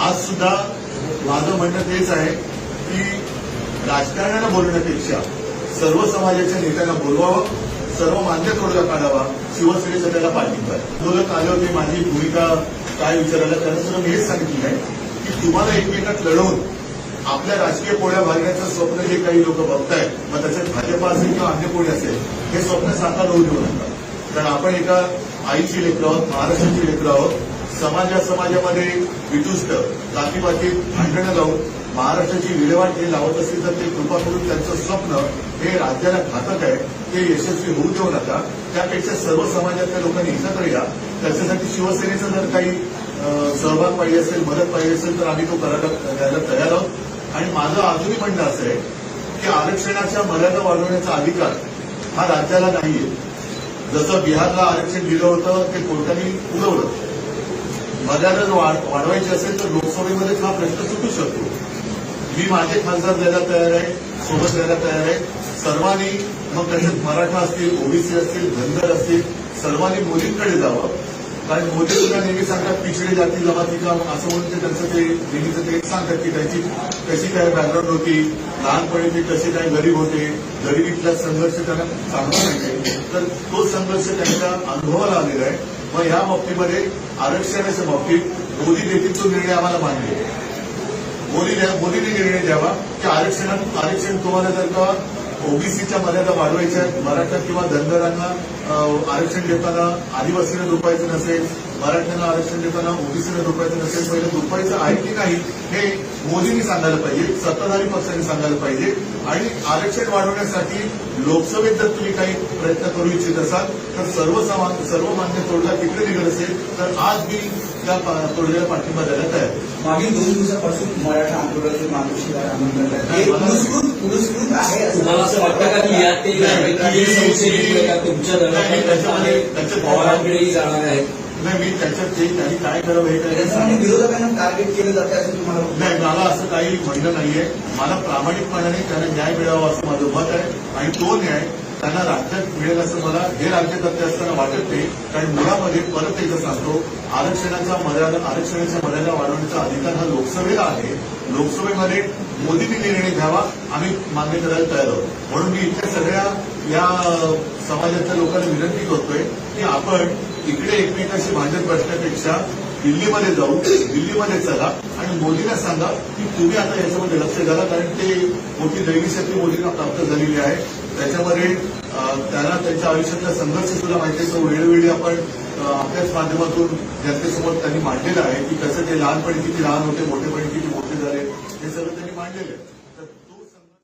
आज सुद्धा माझं म्हणणं तेच आहे की राजकारण्याला बोलण्यापेक्षा सर्व समाजाच्या नेत्यांना बोलवावं सर्व मान्य तोडगा काढावा शिवसेनेचा त्याला पाठिंबा आहे. आंदोलक आले होते माझी भूमिका काय विचारायला त्यांना सुद्धा मी हेच सांगितलं आहे की तुम्हाला एकमेकात लढवून आपल्या राजकीय पोळ्या भागण्याचं स्वप्न जे काही लोक बघतायत मग त्याच्यात भाजपा असेल किंवा अन्य कोणी असेल हे स्वप्न साकार होऊ देऊ नका. कारण आपण एका आईची लेकरं आहोत महाराष्ट्राची लेकरं आहोत समाजा समाजामध्ये विटुष्ट जातीपातीत भांडणं लावून महाराष्ट्राची विल्हेवाट हे लावत असतील तर ते कृपा करून त्यांचं स्वप्न हे राज्याला घातक आहे ते यशस्वी होऊ देऊ नका. त्यापेक्षा सर्व समाजातल्या लोकांनी एकत्र या. त्याच्यासाठी शिवसेनेचा जर काही अं, सहभाग पाहिजे असेल मदत पाहिजे असेल तर आम्ही तो करायला द्यायला तयार आहोत. आणि माझं अजूनही म्हणणं असं आहे की आरक्षणाच्या मर्यादा वाढवण्याचा अधिकार हा राज्याला नाहीये. जसं बिहारला आरक्षण दिलं होतं ते कोर्टाने पुरवलं. मर्यादा वाढ- वाढवायची असेल तर लोकसभेमध्येच हा प्रश्न सुटू शकतो. मी माझे खासदार द्यायला तयार आहे सोबत द्यायला तयार आहे. सर्वांनी मग त्याच्यात मराठा असतील ओबीसी असतील धनगर असतील सर्वांनी मोदींकडे जावं. कारण मोदी सुद्धा नेहमी सांगतात पिछडी जाती जमाती का असं म्हणून ते त्यांचं ते नेहमीचं ते सांगतात की त्यांची कशी काय बॅकग्राऊंड होती लहानपणी ते कसे काय गरीब होते गरिबीतला संघर्ष त्यांना चांगला माहिती तर तो संघर्ष त्यांच्या अनुभवाला आलेला आहे. मग ह्या बाबतीमध्ये आरक्षणाच्या बाबतीत मोदी देतील तो निर्णय आम्हाला मान्य आहे. मोदी मोदींनी निर्णय द्यावा की आरक्षण आरक्षण तुम्हाला जर का ओबीसीच्या मर्यादा वाढवायच्या आहेत. मराठा किंवा धनगरांना आरक्षण देताना आदिवासीनं दुपायचं नसेल मराठ्यांना आरक्षण देताना ओबीसीनं दुपायचं नसेल पहिलं दुपायचं आहे की नाही हे मोदींनी सांगायला पाहिजे सत्ताधारी पक्षांनी सांगायला पाहिजे. आणि आरक्षण वाढवण्यासाठी लोकसभेत जर तुम्ही काही प्रयत्न करू इच्छित असाल तर सर्व समा- सर्वमान्य तोडगा तिकडे निघत असेल तर आज मी त्या तोडग्याला पाठिंबा द्यायला तयार आहे. मागील दोन दिवसापासून मराठा आंदोलनाचे पुरस्कृत आहे असं तुम्हाला असं वाटतं का की यात ते राजकीय संशय घेतले का? तुमच्या दलात पवारांकडेही जाणार आहेत. नाही मी त्याच्यात ते त्यांनी काय करावं हे काय विरोधकांना टार्गेट केलं जाते असं तुम्हाला? नाही मला असं काही म्हणणं नाहीये. मला प्रामाणिकपणाने त्यांना न्याय मिळावा असं माझं मत आहे. आणि तो न्याय त्यांना राज्यात मिळेल असं मला हे राज्यकर्ते असताना वाटत नाही. कारण मुळामध्ये परत एकदा सांगतो आरक्षणाच्या मर्यादा आरक्षणाच्या मर्यादा वाढवण्याचा अधिकार हा लोकसभेला आहे. लोकसभेमध्ये मोदींनी निर्णय घ्यावा आम्ही मान्य करायला तयार आहोत. म्हणून मी इथल्या सगळ्या या समाजातल्या लोकांना विनंती करतोय की आपण इकडे एकमेकाशी भांडत बसण्यापेक्षा दिल्लीमध्ये जाऊ दिल्लीमध्ये चला आणि मोदींना सांगा की तुम्ही आता याच्यामध्ये लक्ष घाला कारण ते मोठी दैवी शक्ती मोदींना प्राप्त झालेली आहे. त्याच्यामध्ये त्यांना त्यांच्या आयुष्यातला संघर्ष सुद्धा माहिती आहे. वेळोवेळी आपण आपल्याच माध्यमातून जनतेसोबत त्यांनी मांडलेलं आहे की कसं ते लहानपणी किती लहान होते मोठेपणी किती मोठे झाले हे सगळं त्यांनी मांडलेलं आहे.